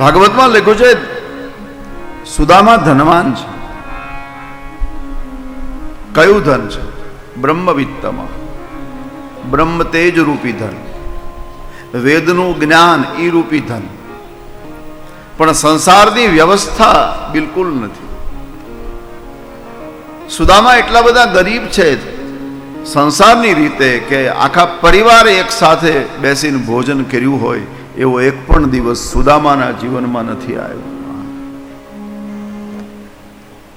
ભાગવતમાં લખ્યું છે, સુદામા ધનવાન છે. કયું ધન છે? બ્રહ્મવિત્તમાં. બ્રહ્મ તેજ રૂપી ધન. વેદનું જ્ઞાન એ રૂપી ધન. પણ સંસારની વ્યવસ્થા બિલકુલ નથી. સુદામા એટલા બધા ગરીબ છે સંસારની રીતે કે આખા પરિવારે એક સાથે બેસીને ભોજન કર્યું હોય એવો એક પણ દિવસ સુદામાના જીવનમાં નથી આવ્યો.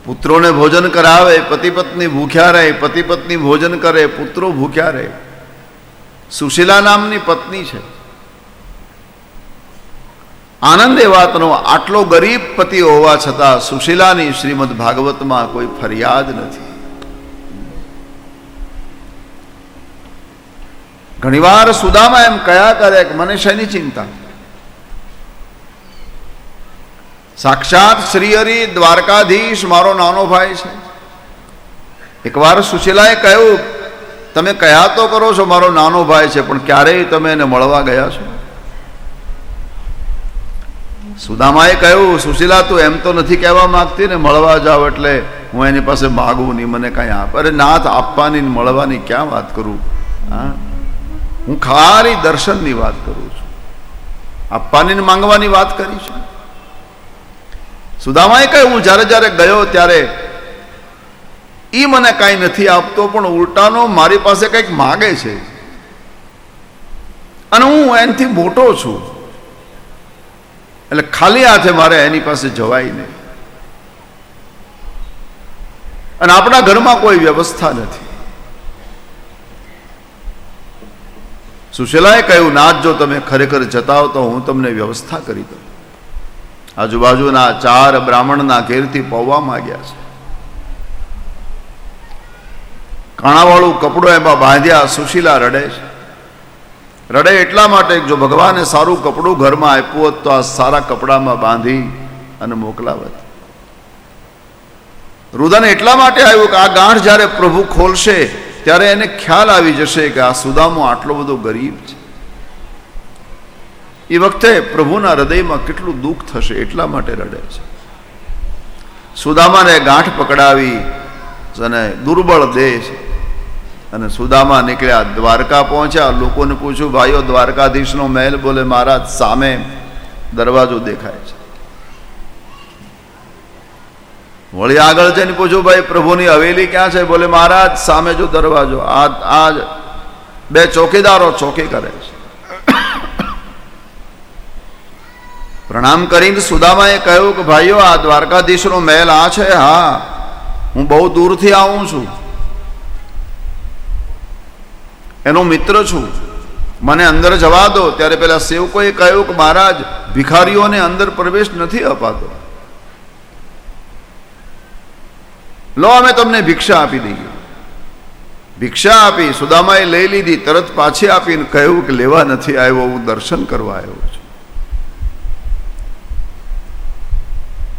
પુત્રોને ભોજન કરાવે પતિ પત્ની ભૂખ્યા રહે પતિ પત્ની ભોજન કરે, પુત્રો ભૂખ્યા રહે. સુશીલા નામની પત્ની છે. આનંદ એ વાતનો આટલો ગરીબ પતિ હોવા છતાં સુશીલાની શ્રીમદ ભાગવતમાં કોઈ ફરિયાદ નથી. ઘણીવાર સુદામા એમ કયા કરે કે મને શેની ચિંતા? સાક્ષાત શ્રી હરિ દ્વારકાધીશ મારો નાનો ભાઈ છે. એકવાર સુશીલાએ કહ્યું, તમે કયા તો કરો છો મારો નાનો ભાઈ છે, પણ ક્યારેય તમે એને મળવા ગયા છો? સુદામાએ કહ્યું, સુશીલા, તું એમ તો નથી કહેવા માંગતી ને મળવા જાવ એટલે હું એની પાસે માગું નહીં, મને કાંઈ આપ અરે, નાથ, આપવાની મળવાની ક્યાં વાત કરું? હા? હું ખાલી દર્શનની વાત કરું છું. આપવાની માંગવાની વાત કરી છે. સુદામાએ કહ્યું, હું જ્યારે જ્યારે ગયો ત્યારે એ મને કાંઈ નથી આપતો, પણ ઉલટાનો મારી પાસે કંઈક માગે છે. અને હું એનાથી મોટો છું. એટલે ખાલી હાથે મારે એની પાસે જવાય નહીં. અને આપણા ઘરમાં કોઈ વ્યવસ્થા નથી. સુશીલાએ કહ્યું, નાથ, જો તમે ખરેખર જતા તો હું તમને વ્યવસ્થા કરી દઉં. આજુબાજુના ચાર બ્રાહ્મણના ઘેરથી પૌવા માગ્યા છે. કાણાવાળું કપડું એમાં બાંધ્યા સુશીલા રડે છે. રડે એટલા માટે જો ભગવાને સારું કપડું ઘરમાં આપ્યું હોત તો આ સારા કપડામાં બાંધી અને મોકલાવત. રુદન એટલા માટે આવ્યું કે આ ગાંઠ જ્યારે પ્રભુ ખોલશે ત્યારે એને ખ્યાલ આવી જશે કે આ સુદામો આટલો બધો ગરીબ છે. એ વખતે પ્રભુના હૃદયમાં કેટલું દુઃખ થશે એટલા માટે રડે છે. સુદામાને ગાંઠ પકડાવી અને દુર્બળ છે. અને સુદામા નીકળ્યા, દ્વારકા પહોંચ્યા. લોકોને પૂછ્યું, ભાઈઓ, દ્વારકાધીશનો મહેલ બોલે, મહારાજ, સામે દરવાજો દેખાય છે વળી આગળ જઈને પૂછ્યું ભાઈ, પ્રભુની હવેલી ક્યાં છે? બોલે, મહારાજ, સામે જો દરવાજો. આ આ બે ચોકીદારો ચોકી કરે છે. પ્રણામ કરીને સુદામાએ કહ્યું કે, ભાઈઓ, આ દ્વારકાધીશનો મહેલ આ છે? હા, હું બહુ દૂરથી આવું છું. એનો મિત્ર છું. મને અંદર જવા દો. ત્યારે પેલા સેવકોએ કહ્યું કે, મહારાજ, ભિખારીઓને અંદર પ્રવેશ નથી અપાતો. લો, અમે તમને ભિક્ષા આપી દઈએ. ભિક્ષા આપી, સુદામાએ લઈ લીધી, તરત પાછી આપીને કહ્યું કે, લેવા નથી આવ્યો, હું દર્શન કરવા આવ્યો છું.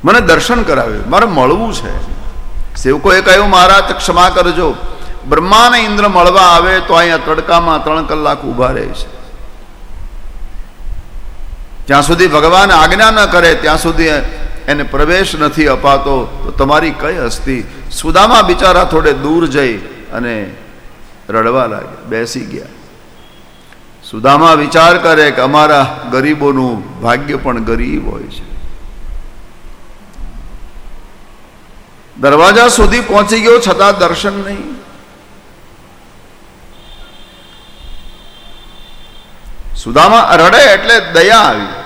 મને દર્શન કરાવ્યું. મારે મળવું છે. સેવકોએ કહ્યું, મહારાજ, ક્ષમા કરજો. બ્રહ્મા ને ઇન્દ્ર મળવા આવે તો અહીંયા તડકામાં ત્રણ કલાક ઊભા રહે છે. જ્યાં સુધી ભગવાન આજ્ઞા ન કરે, ત્યાં સુધી એને પ્રવેશ નથી અપાતો, તો તમારી કઈ હસ્તી સુદામા બિચારા થોડે દૂર જઈ અને રડવા લાગ્યા, બેસી ગયા. સુદામા વિચાર કરે કે અમારા ગરીબોનું ભાગ્ય પણ ગરીબ હોય છે. દરવાજા સુધી પહોંચી ગયો છતાં દર્શન નહીં. સુદામા રડે એટલે દયા આવી.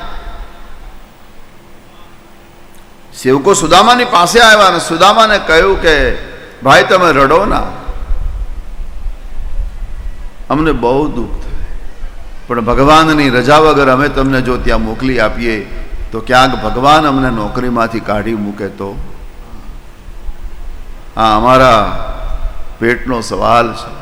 સેવકો સુદામાની પાસે આવ્યા અને સુદામાને કહ્યું કે, ભાઈ, તમે રડો ના. અમને બહુ દુઃખ થાય. પણ ભગવાનની રજા વગર અમે તમને જો ત્યાં મોકલી આપીએ, તો ક્યાંક ભગવાન અમને નોકરીમાંથી કાઢી મૂકે તો? આ અમારા પેટનો સવાલ છે.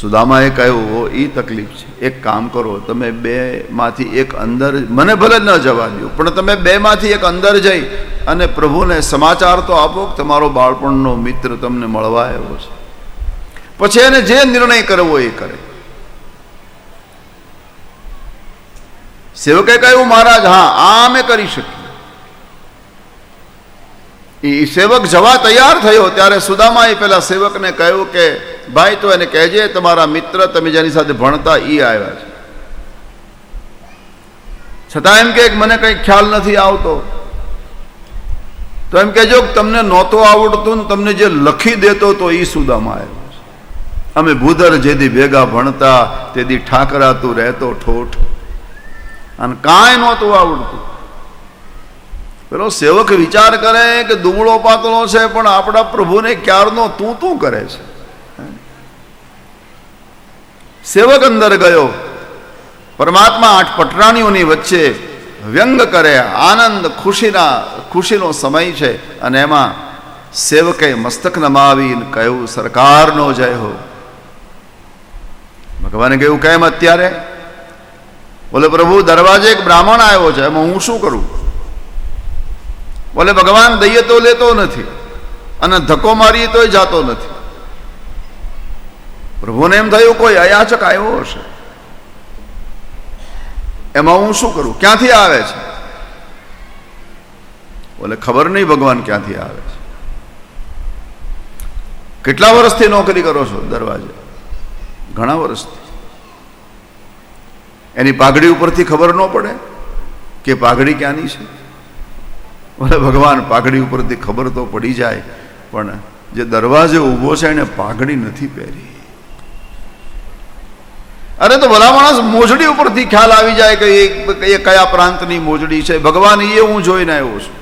સુદામાએ કહ્યું એ તકલીફ છે. એક કામ કરો, તમે બે માંથી એક અંદર મને ભલે ન જવા દો, પણ તમે બે માંથી એક અંદર જઈ અને પ્રભુને સમાચાર તો આપો કે તમારો બાળપણનો મિત્ર તમને મળવા આવ્યો છે. પછી એને જે નિર્ણય કરવો એ કરે. સેવકે કહ્યું, મહારાજ, હા, આ અમે કરી શકીએ એ સેવક જવા તૈયાર થયો, ત્યારે સુદામાએ પેલા સેવકને કહ્યું કે ભાઈ, તો એને કહેજે, તમારા મિત્ર તમે જેની સાથે ભણતા એ આવ્યા છે. છતાં એમ કે, મને કંઈ ખ્યાલ નથી આવતો. તો એમ કહેજો કે, તમને નહોતો આવડતું ને તમને જે લખી દેતો તો એ સુદામાં આવ્યો છે. અમે ભૂધર જેથી ભેગા ભણતા તેથી ઠાકરાતું રહેતો ઠોઠ. અને કાંઈ નહોતું આવડતું. પેલો સેવક વિચાર કરે કે દુબળો પાતળો છે, પણ આપણા પ્રભુને ક્યારનો તું તું કરે છે? સેવક અંદર ગયો. પરમાત્મા આઠ પટરાણીઓની વચ્ચે વ્યંગ કરે, આનંદ, ખુશીના, ખુશીનો સમય છે અને એમાં સેવકે મસ્તક નમાવીને કહ્યું, સરકારનો જય હો. ભગવાને કહ્યું, કેમ અત્યારે? બોલે, પ્રભુ, દરવાજે એક બ્રાહ્મણ આવ્યો છે, એમાં હું શું કરું? બોલે, ભગવાન દઈએ તો લેતો નથી અને ધક્કો મારીએ તોય જાતો નથી. પ્રભુને એમ થયું, કોઈ અયાચક આવ્યો હશે? એમાં હું શું કરું? ક્યાંથી આવે છે? બોલે, ખબર નહીં ભગવાન ક્યાંથી આવે છે. કેટલા વર્ષથી નોકરી કરો છો દરવાજે? ઘણા વર્ષથી. એની પાઘડી ઉપરથી ખબર ન પડે કે પાઘડી ક્યાંની છે? બોલે, ભગવાન, પાઘડી ઉપરથી ખબર તો પડી જાય, પણ જે દરવાજે ઊભો છે એને પાઘડી નથી પહેરી. અરે તો ભલા માણસ મોજડી ઉપરથી ખ્યાલ આવી જાય કે એ કયા પ્રાંતની મોજડી છે. ભગવાન એ હું જોઈને આવ્યો છું.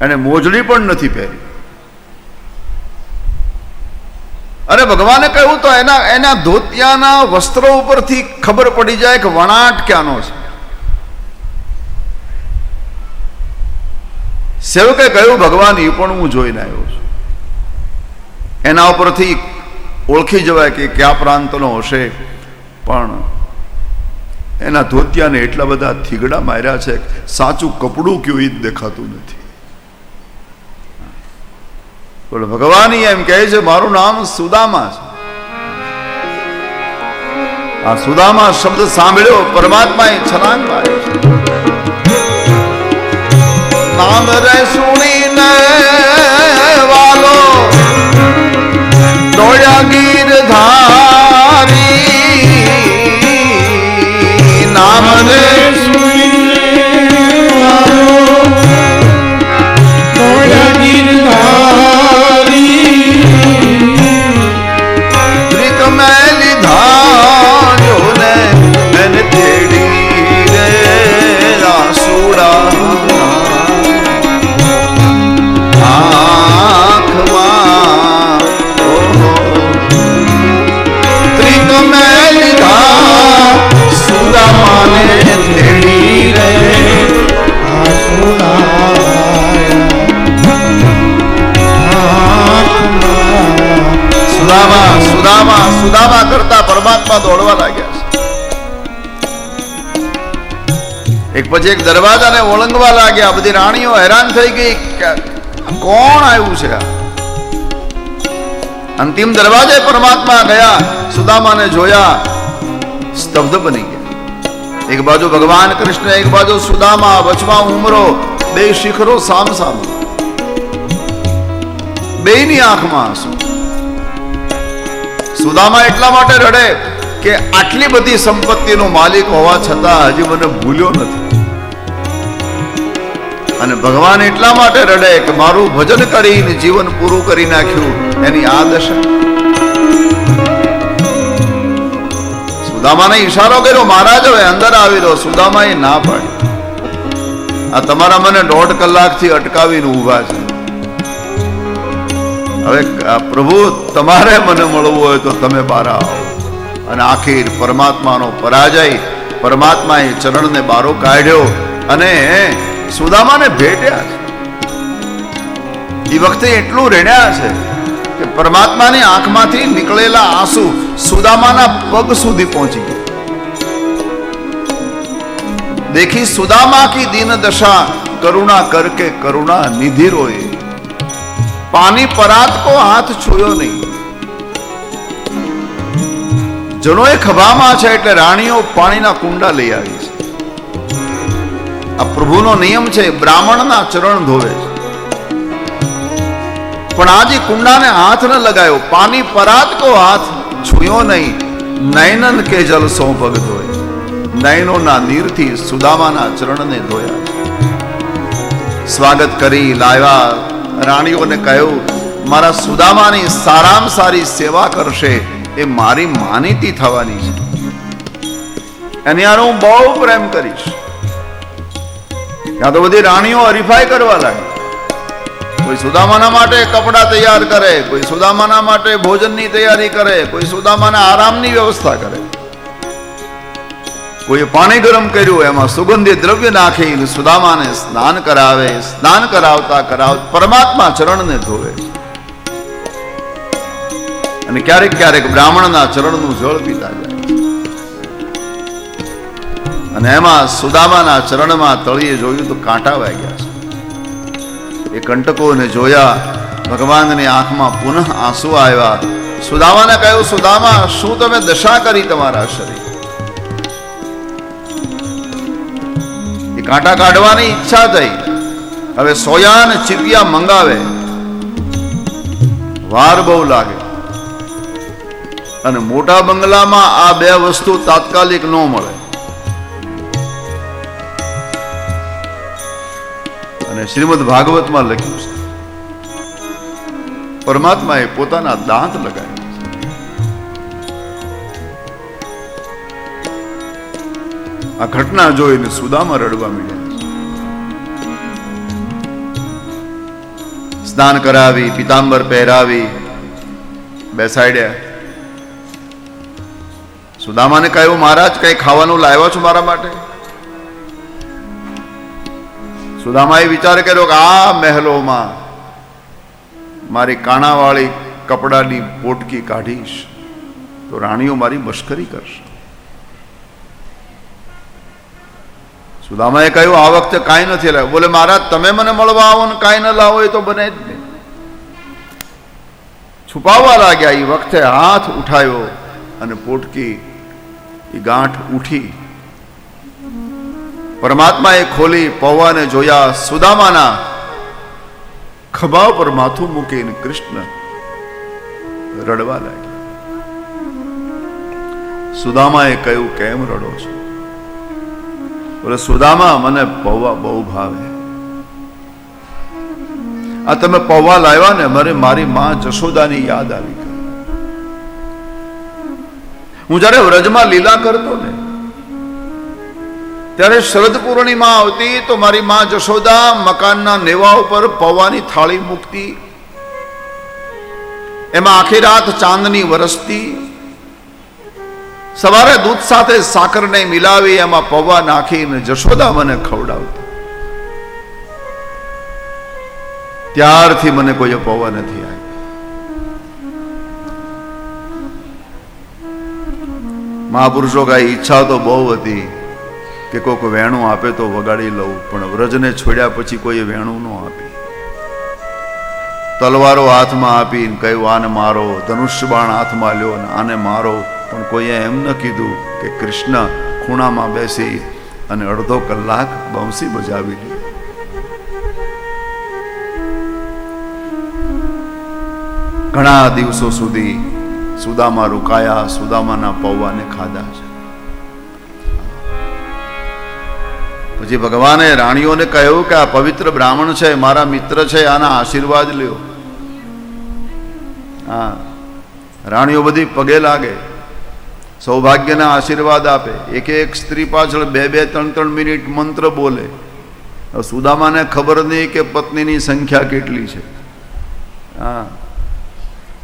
એને મોજડી પણ નથી પહેરી. અરે ભગવાને કહ્યું તો એના એના ધોતિયાના વસ્ત્રો ઉપરથી ખબર પડી જાય કે વણાટ ક્યાંનો છે. સેવકે કહ્યું, ભગવાન એ પણ હું જોઈને આવ્યો છું. એના ઉપરથી ઓળખી જવાય કે કયા પ્રાંતનો હશે. પણ એના ધોતિયાને એટલા બધા થીગડા માર્યા છે સાચું કપડું કયું એ જ દેખાતું નથી. બોલો, ભગવાન એમ કહે છે, મારું નામ સુદામા છે. આ સુદામા શબ્દ સાંભળ્યો, પરમાત્માએ છલાંગ માર્યો નામ રે સુણીને 다. એક પછી એક દરવાજાને ઓળંગવા લાગ્યા. બધી રાણીઓ હેરાન થઈ ગઈ કોણ આવ્યું છે અંતિમ દરવાજે પરમાત્મા ગયા, સુદામાને જોયા, સ્તબ્ધ બની ગયા. એક બાજુ ભગવાન કૃષ્ણ, એક બાજુ સુદામા, વચમાં ઉમરો, બે શિખરો સામ સામ બેયની આંખમાં આંસુ. સુદામા એટલા માટે રડે કે આટલી બધી સંપત્તિનો માલિક હોવા છતાં હજી મને ભૂલ્યો નથી. અને ભગવાન એટલા માટે રડે કે મારું ભજન કરીને જીવન પૂરું કરી નાખ્યું. એની આ દશા. સુદામાને ઈશારો કર્યો, મહારાજ, હવે અંદર આવી રહ્યો એ ના પાડી. આ તમારા મને દોઢ કલાકથી અટકાવીને ઊભા છે. હવે પ્રભુ, તમારે મને મળવું હોય તો તમે બહાર આવો. અને આખીર પરમાત્માનો પરાજય, પરમાત્માએ ચરણને બારો કાઢ્યો અને સુદામાને ભેટ્યા છે. એ વખતે એટલું રેડ્યા છે કે પરમાત્માની આંખમાંથી નીકળેલા આંસુ સુદામાના પગ સુધી પહોંચી ગયા. દેખી સુદામા કી દિન દશા કરુણા કરકે કરુણા નિધિ રોએ પાની પરાત કો હાથ છુયો નહીં. જનો એ ખભામાં છે એટલે રાણીઓ પાણીના કુંડા લઈ આવી છે. આ પ્રભુનો નિયમ છે, બ્રાહ્મણના ચરણ ધોવે. પણ આજે કુંડાને હાથ ન લગાયો પાણી પરાત કો હાથ છુયો નહીં. નયનન કે જલ સો ધોય. નયનોના નીરથી સુદામાના ચરણને ધોયા. સ્વાગત કરી, લાવ્યા. રાણીઓને કહ્યું, મારા સુદામાની સારામાં સારી સેવા કરશે, એ મારી માનીતી થવાની છે. એની હું બહુ પ્રેમ કરીશ. ત્યાં તો બધી રાણીઓ હરીફાઈ કરવા લાગી. કોઈ સુદામાના માટે કપડાં તૈયાર કરે, કોઈ સુદામાના માટે ભોજનની તૈયારી કરે, કોઈ સુદામાના આરામની વ્યવસ્થા કરે. કોઈ પાણી ગરમ કર્યું, એમાં સુગંધિત દ્રવ્ય નાખી સુદામાને સ્નાન કરાવે, સ્નાન કરાવતા કરાવ પરમાત્મા ચરણને ધોવે. અને ક્યારેક ક્યારેક બ્રાહ્મણના ચરણનું જળ પીતા જાય. અને એમાં સુદામાના ચરણમાં તળીએ જોયું તો કાંટા વાગ્યા છે. એ કંટકોને જોયા, ભગવાનની આંખમાં પુનઃ આંસુ આવ્યા. સુદામાને કહ્યું, સુદામા, શું તમે દશા કરી તમારા શરીર? એ કાંટા કાઢવાની ઈચ્છા થઈ. હવે સોયા ને ચીપિયા મંગાવે. વાર બહુ લાગે. અને મોટા બંગલામાં આ બે વસ્તુ તાત્કાલિક ન મળે. અને શ્રીમદ ભાગવતમાં લખ્યું છે. પરમાત્માએ પોતાના દાંત લગાવ્યા આ ઘટના જોઈને સુદામા રડવા મળ્યા સ્નાન કરાવી, પિતાંબર પહેરાવી, બેસાડ્યા. સુદામાને કહ્યું, મહારાજ, કઈ ખાવાનું લાવ્યા છો મારા માટે? સુદામાએ વિચાર કર્યો કે આ મહેલોમાં મારી કાણાવાળી કપડાની પોટકી કાઢીશ તો રાણીઓ મારી મશ્કરી કરશે. સુદામાએ કહ્યું, આ વખતે કાંઈ નથી લાવ્યું. બોલે, મહારાજ, તમે મને મળવા આવો ને કાંઈ ન લાવો એ તો બને જ નહીં. છુપાવવા લાગ્યા. એ વખતે હાથ ઉઠાયો અને પોટકી એ ગાંઠ ઉઠી પરમાત્માએ ખોલી પૌવાને જોયા સુદામાના ખભા પર માથું મૂકીને કૃષ્ણ રડવા લાગ્યા. સુદામાએ કહ્યું, કેમ રડો છો? બોલે, સુદામા, મને પૌવા બહુ ભાવે. આ તમે પૌવા લાવ્યા ને મને મારી માં જશોદાની યાદ આવી ગઈ. હું જયારે વ્રજમાં લીલા કરતો ને ત્યારે શરદ પૂર્ણિમા આવતી તો મારી માં જશોદા મકાનના નેવા ઉપર પૌવાની થાળી મૂકતી. એમાં આખી રાત ચાંદની વરસતી. સવારે દૂધ સાથે સાકરને મિલાવી એમાં પૌવા નાખીને જશોદા મને ખવડાવતી. ત્યારથી મને કોઈ પૌવા નથી આવી. મહાપુરુષો, કાંઈ ઈચ્છા તો બહુ હતી. કે કોઈક વેણું આપે તો વગાડી લઉં, પણ વ્રજને છોડ્યા પછી કોઈ વેણું ન આપે. તલવારો હાથમાં આપીને કહ્યું, આને મારો, ધનુષ્ય બાણ હાથમાં લ્યો ને આને મારો. પણ કોઈએ એમ ન કીધું કે કૃષ્ણ ખૂણામાં બેસી અને અડધો કલાક બંસી બજાવી લે. ઘણા દિવસો સુધી સુદામા રોકાયા, સુદામાના પૌવાને ખાધા છે. પછી ભગવાને રાણીઓને કહ્યું કે આ પવિત્ર બ્રાહ્મણ છે, મારા મિત્ર છે, આના આશીર્વાદ લ્યો. હા. રાણીઓ બધી પગે લાગે. સૌભાગ્યના આશીર્વાદ આપે. એક એક સ્ત્રી પાછળ બે બે ત્રણ ત્રણ મિનિટ મંત્ર બોલે. સુદામાને ખબર નહીં કે પત્નીની સંખ્યા કેટલી છે. હા.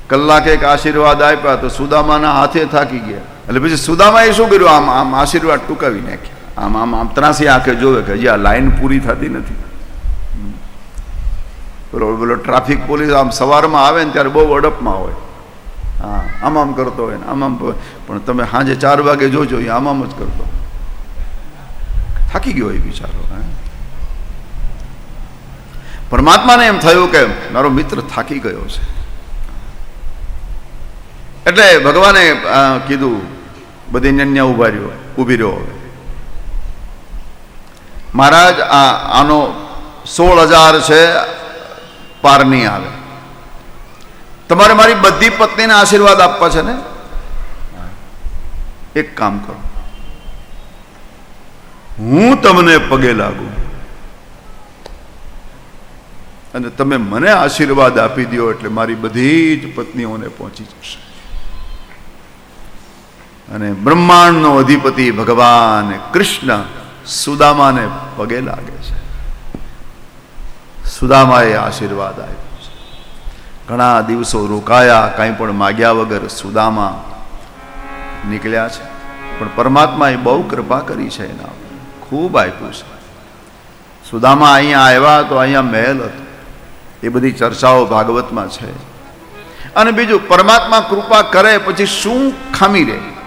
કલાક એક આશીર્વાદ આપ્યા તો સુદામાના હાથે થાકી ગયા. એટલે પછી સુદામાએ શું કર્યું? આમ આમ આશીર્વાદ ટૂંકાવી નાખ્યા. આમ આમ આમ. ત્રાસી આંખે જોવે કે હજી આ લાઈન પૂરી થતી નથી. બરોબર બોલો, ટ્રાફિક પોલીસ આમ સવારમાં આવે ને ત્યારે બહુ અડપમાં હોય. હા, આમ આમ કરતો હોય ને, આમ આમ પણ તમે સાંજે ચાર વાગે જોજો, એ આમ આમ જ કરતો. થાકી ગયો એ બિચારો પરમાત્માને એમ થયું કે મારો મિત્ર થાકી ગયો છે. એટલે ભગવાને કીધું, બધી અન્ય ઊભા રહ્યો, ઊભી રહ્યો હવે. મહારાજ, આ આનો સોળ હજાર છે, પાર નહીં આવે. તમારે મારી બધી પત્નીને આશીર્વાદ આપવા છે ને? એક કામ કરો. હું તમને પગે લાગુ. અને તમે મને આશીર્વાદ આપી દો એટલે મારી બધી જ પત્નીઓને પહોંચી જશે. અને બ્રહ્માંડનો અધિપતિ ભગવાન કૃષ્ણ સુદામાને પગે લાગે છે. સુદામાએ આશીર્વાદ આપ્યો છે. ઘણા દિવસો રોકાયા, કાંઈ પણ માગ્યા વગર સુદામા નીકળ્યા છે. પણ પરમાત્માએ બહુ કૃપા કરી છે એના ખૂબ આપ્યું છે. સુદામા અહીંયા આવ્યા તો અહીંયા મહેલ હતો. એ બધી ચર્ચાઓ ભાગવતમાં છે. અને બીજું, પરમાત્મા કૃપા કરે, પછી શું ખામી રહે?